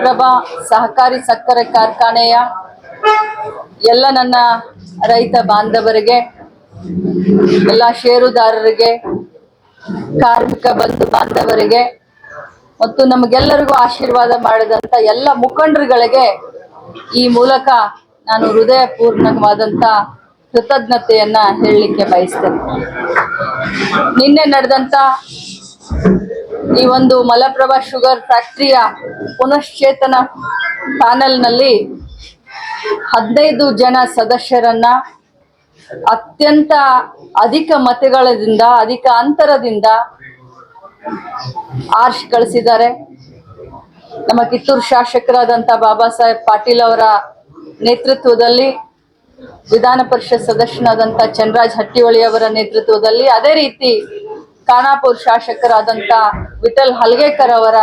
ಮಲಪ್ರಭಾ ಸಹಕಾರಿ ಸಕ್ಕರೆ ಕಾರ್ಖಾನೆಯ ಎಲ್ಲ ನನ್ನ ರೈತ ಬಾಂಧವರಿಗೆ, ಎಲ್ಲ ಷೇರುದಾರರಿಗೆ, ಕಾರ್ಮಿಕ ಬಂಧು ಬಾಂಧವರಿಗೆ, ಮತ್ತು ನಮಗೆಲ್ಲರಿಗೂ ಆಶೀರ್ವಾದ ಮಾಡಿದಂತ ಎಲ್ಲ ಮುಖಂಡರುಗಳಿಗೆ ಈ ಮೂಲಕ ನಾನು ಹೃದಯಪೂರ್ಣವಾದಂಥ ಕೃತಜ್ಞತೆಯನ್ನ ಹೇಳಲಿಕ್ಕೆ ಬಯಸ್ತೇನೆ. ನಿನ್ನೆ ನಡೆದಂತ ಈ ಒಂದು ಮಲಪ್ರಭಾ ಶುಗರ್ ಫ್ಯಾಕ್ಟರಿಯ ಪುನಶ್ಚೇತನ ಪ್ಯಾನೆಲ್ನಲ್ಲಿ ಹದಿನೈದು ಜನ ಸದಸ್ಯರನ್ನ ಅತ್ಯಂತ ಅಧಿಕ ಮತಗಳಿಂದ ಅಧಿಕ ಅಂತರದಿಂದ ಆರ್ಶ್ ಕಳಿಸಿದ್ದಾರೆ. ನಮ್ಮ ಕಿತ್ತೂರು ಶಾಸಕರಾದಂಥ ಬಾಬಾ ಸಾಹೇಬ್ ಪಾಟೀಲ್ ಅವರ ನೇತೃತ್ವದಲ್ಲಿ, ವಿಧಾನ ಪರಿಷತ್ ಸದಸ್ಯನಾದಂಥ ಚನ್ರಾಜ್ ಹಟ್ಟಿಹೊಳಿ ಅವರ ನೇತೃತ್ವದಲ್ಲಿ ಅದೇ ರೀತಿ ಖಾನಾಪುರ ಶಾಸಕರಾದಂತ ವಿಠಲ್ ಹಲ್ಗೇಕರ್ ಅವರ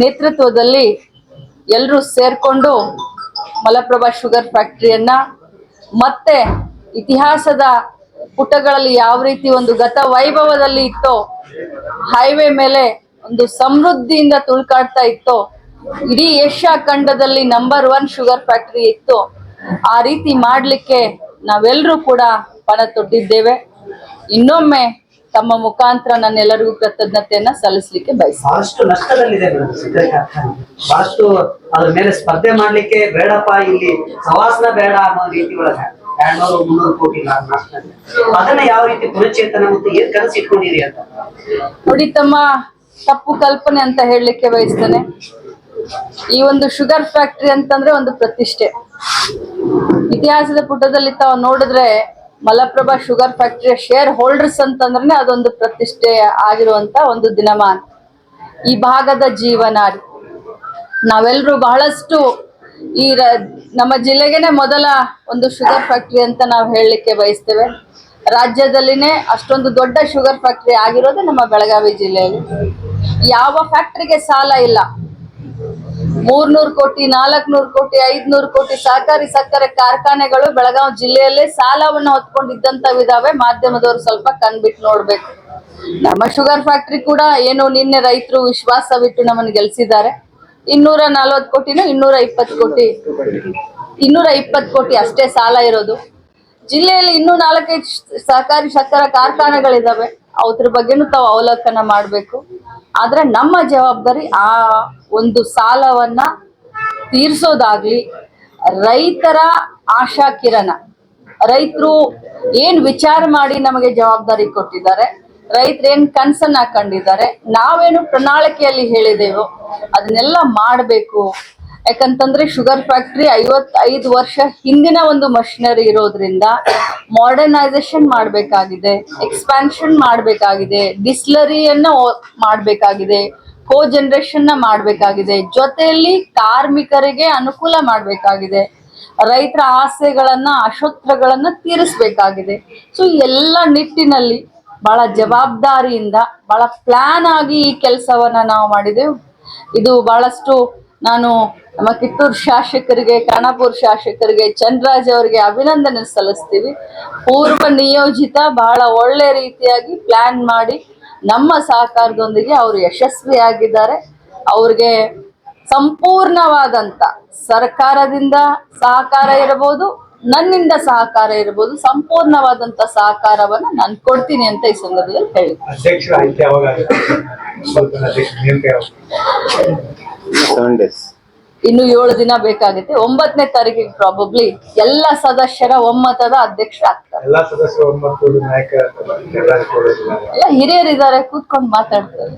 ನೇತೃತ್ವದಲ್ಲಿ ಎಲ್ಲರೂ ಸೇರ್ಕೊಂಡು ಮಲಪ್ರಭಾ ಶುಗರ್ ಫ್ಯಾಕ್ಟರಿಯನ್ನ ಮತ್ತೆ ಇತಿಹಾಸದ ಪುಟಗಳಲ್ಲಿ ಯಾವ ರೀತಿ ಒಂದು ಗತ ವೈಭವದಲ್ಲಿ ಇತ್ತೋ, ಹೈವೇ ಮೇಲೆ ಒಂದು ಸಮೃದ್ಧಿಯಿಂದ ತುಳ್ಕಾಡ್ತಾ ಇತ್ತು, ಇಡೀ ಏಷ್ಯಾ ಖಂಡದಲ್ಲಿ ನಂಬರ್ ಒನ್ ಶುಗರ್ ಫ್ಯಾಕ್ಟರಿ ಇತ್ತು, ಆ ರೀತಿ ಮಾಡಲಿಕ್ಕೆ ನಾವೆಲ್ಲರೂ ಕೂಡ ಪಣ ತೊಟ್ಟಿದ್ದೇವೆ. ಇನ್ನೊಮ್ಮೆ ತಮ್ಮ ಮುಖಾಂತರ ನನ್ನೆಲ್ಲರಿಗೂ ಕೃತಜ್ಞತೆಯನ್ನ ಸಲ್ಲಿಸಲಿಕ್ಕೆ ಬಯಸ್ತೀನಿ. ಬಹಳಷ್ಟು ನಷ್ಟದಲ್ಲಿದೆ ಮೇಡಮ್ ಸಕ್ಕರೆ ಕಾರ್ಖಾನೆ ಬಹಳಷ್ಟು ಅದ್ರ ಮೇಲೆ ಸ್ಪರ್ಧೆ ಮಾಡ್ಲಿಕ್ಕೆ ಬೇಡಪ್ಪ ಇಲ್ಲಿ ಸವಾಸನ ಬೇಡ ಅನ್ನೋ ರೀತಿ ಒಳಗೆ ಎರಡ್ನೂರು ಮುನ್ನೂರು ಕೋಟಿ ಲಾಭ ನಷ್ಟ ಇದೆ. ಅದನ್ನ ಯಾವ ರೀತಿ ಪುನಶ್ಚೇತನ ಮತ್ತು ಏನ್ ಕನಸು ಇಟ್ಕೊಂಡಿರಿ ಅಂತ? ನೋಡಿ ತಮ್ಮ ತಪ್ಪು ಕಲ್ಪನೆ ಅಂತ ಹೇಳಲಿಕ್ಕೆ ಬಯಸ್ತೇನೆ. ಈ ಒಂದು ಶುಗರ್ ಫ್ಯಾಕ್ಟರಿ ಅಂತಂದ್ರೆ ಒಂದು ಪ್ರತಿಷ್ಠೆ. ಇತಿಹಾಸದ ಪುಟದಲ್ಲಿ ತಾವು ನೋಡಿದ್ರೆ ಮಲಪ್ರಭಾ ಶುಗರ್ ಫ್ಯಾಕ್ಟರಿಯ ಶೇರ್ ಹೋಲ್ಡರ್ಸ್ ಅಂತಂದ್ರೆ ಅದೊಂದು ಪ್ರತಿಷ್ಠೆ ಆಗಿರುವಂತ ಒಂದು ದಿನಮಾನ. ಈ ಭಾಗದ ಜೀವನ ನಾವೆಲ್ಲರೂ ಬಹಳಷ್ಟು ಈ ನಮ್ಮ ಜಿಲ್ಲೆಗೆನೆ ಮೊದಲ ಒಂದು ಶುಗರ್ ಫ್ಯಾಕ್ಟ್ರಿ ಅಂತ ನಾವು ಹೇಳಲಿಕ್ಕೆ ಬಯಸ್ತೇವೆ. ರಾಜ್ಯದಲ್ಲಿನೇ ಅಷ್ಟೊಂದು ದೊಡ್ಡ ಶುಗರ್ ಫ್ಯಾಕ್ಟ್ರಿ ಆಗಿರೋದು ನಮ್ಮ ಬೆಳಗಾವಿ ಜಿಲ್ಲೆಯಲ್ಲಿ. ಯಾವ ಫ್ಯಾಕ್ಟ್ರಿಗೆ ಸಾಲ ಇಲ್ಲ. ಮೂರ್ನೂರು ಕೋಟಿ, ನಾಲ್ಕನೂರು ಕೋಟಿ, ಐದ್ನೂರು ಕೋಟಿ ಸಹಕಾರಿ ಸಕ್ಕರೆ ಕಾರ್ಖಾನೆಗಳು ಬೆಳಗಾವಿ ಜಿಲ್ಲೆಯಲ್ಲೇ ಸಾಲವನ್ನು ಹೊತ್ಕೊಂಡಿದ್ದಂತವಿದಾವೆ ಮಾಧ್ಯಮದವರು ಸ್ವಲ್ಪ ಕಣ್ಬಿಟ್ಟು ನೋಡ್ಬೇಕು. ನಮ್ಮ ಶುಗರ್ ಫ್ಯಾಕ್ಟರಿ ಕೂಡ ಏನು ನಿನ್ನೆ ರೈತರು ವಿಶ್ವಾಸವಿಟ್ಟು ನಮ್ಮನ್ನು ಗೆಲ್ಸಿದ್ದಾರೆ. ಇನ್ನೂರ ನಲ್ವತ್ತು ಕೋಟಿನೂ ಇನ್ನೂರ ಇಪ್ಪತ್ತು ಕೋಟಿ? ಇನ್ನೂರ ಇಪ್ಪತ್ತು ಕೋಟಿ ಅಷ್ಟೇ ಸಾಲ ಇರೋದು. ಜಿಲ್ಲೆಯಲ್ಲಿ ಇನ್ನೂ ನಾಲ್ಕೈದು ಸಹಕಾರಿ ಸಕ್ಕರೆ ಕಾರ್ಖಾನೆಗಳಿದಾವೆ. ಅದ್ರ ಬಗ್ಗೆನೂ ತಾವು ಅವಲೋಕನ ಮಾಡಬೇಕು. ಆದ್ರೆ ನಮ್ಮ ಜವಾಬ್ದಾರಿ ಆ ಒಂದು ಸಾಲವನ್ನ ತೀರ್ಸೋದಾಗ್ಲಿ ರೈತರ ಆಶಾ ಕಿರಣ. ರೈತರು ಏನ್ ವಿಚಾರ ಮಾಡಿ ನಮಗೆ ಜವಾಬ್ದಾರಿ ಕೊಟ್ಟಿದ್ದಾರೆ, ರೈತರು ಏನ್ ಕನ್ಸನ್ನ ಕಂಡಿದ್ದಾರೆ, ನಾವೇನು ಪ್ರಣಾಳಿಕೆಯಲ್ಲಿ ಹೇಳಿದೆವೋ ಅದನ್ನೆಲ್ಲ ಮಾಡಬೇಕು. ಯಾಕಂತಂದ್ರೆ ಶುಗರ್ ಫ್ಯಾಕ್ಟ್ರಿ ಐವತ್ತೈದು ವರ್ಷ ಹಿಂದಿನ ಒಂದು ಮಷಿನರಿ ಇರೋದ್ರಿಂದ ಮಾಡರ್ನೈಸೇಷನ್ ಮಾಡಬೇಕಾಗಿದೆ ಎಕ್ಸ್ಪ್ಯಾನ್ಷನ್ ಮಾಡಬೇಕಾಗಿದೆ ಡಿಸ್ಲರಿಯನ್ನು ಮಾಡಬೇಕಾಗಿದೆ ಕೋ ಜನರೇಷನ್ನ ಮಾಡಬೇಕಾಗಿದೆ, ಜೊತೆಯಲ್ಲಿ ಕಾರ್ಮಿಕರಿಗೆ ಅನುಕೂಲ ಮಾಡಬೇಕಾಗಿದೆ, ರೈತರ ಆಸೆಗಳನ್ನ ಅಶೋತ್ರಗಳನ್ನ ತೀರಿಸಬೇಕಾಗಿದೆ. ಸೊ ಎಲ್ಲ ನಿಟ್ಟಿನಲ್ಲಿ ಬಹಳ ಜವಾಬ್ದಾರಿಯಿಂದ, ಬಹಳ ಪ್ಲಾನ್ ಆಗಿ ಈ ಕೆಲಸವನ್ನ ನಾವು ಮಾಡಿದೆವು. ಇದು ಬಹಳಷ್ಟು ನಾನು ನಮ್ಮ ಕಿತ್ತೂರು ಶಾಸಕರಿಗೆ ಖಾನಾಪುರ ಶಾಸಕರಿಗೆ ಚಂದ್ರಾಜ್ ಅವರಿಗೆ ಅಭಿನಂದನೆ ಸಲ್ಲಿಸ್ತೀವಿ. ಪೂರ್ವ ನಿಯೋಜಿತ ಬಹಳ ಒಳ್ಳೆ ರೀತಿಯಾಗಿ ಪ್ಲಾನ್ ಮಾಡಿ ನಮ್ಮ ಸಹಕಾರದೊಂದಿಗೆ ಅವರು ಯಶಸ್ವಿಯಾಗಿದ್ದಾರೆ. ಅವ್ರಿಗೆ ಸಂಪೂರ್ಣವಾದಂತ ಸರ್ಕಾರದಿಂದ ಸಹಕಾರ ಇರಬಹುದು ನನ್ನಿಂದ ಸಹಕಾರ ಇರಬಹುದು ಸಂಪೂರ್ಣವಾದಂತ ಸಹಕಾರವನ್ನ ನಾನು ಕೊಡ್ತೀನಿ ಅಂತ ಈ ಸಂದರ್ಭದಲ್ಲಿ ಹೇಳಿ ಸೆವೆನ್ ಡೇಸ್ ಇನ್ನು ಏಳು ದಿನ ಬೇಕಾಗುತ್ತೆ. ಒಂಬತ್ತನೇ ತಾರೀಕಿಗೆ ಪ್ರಾಬಬ್ಲಿ ಎಲ್ಲ ಸದಸ್ಯರ ಒಮ್ಮತದ ಅಧ್ಯಕ್ಷ ಆಗ್ತಾರೆ. ಎಲ್ಲಾ ಸದಸ್ಯರು ಒಂಬತ್ತು ನಾಯಕ ಎಲ್ಲ ಕೊಡೋದಿಲ್ಲ. ಎಲ್ಲ ಹಿರಿಯರಿದ್ದಾರೆ ಕೂತ್ಕೊಂಡು ಮಾತಾಡ್ತಾರೆ.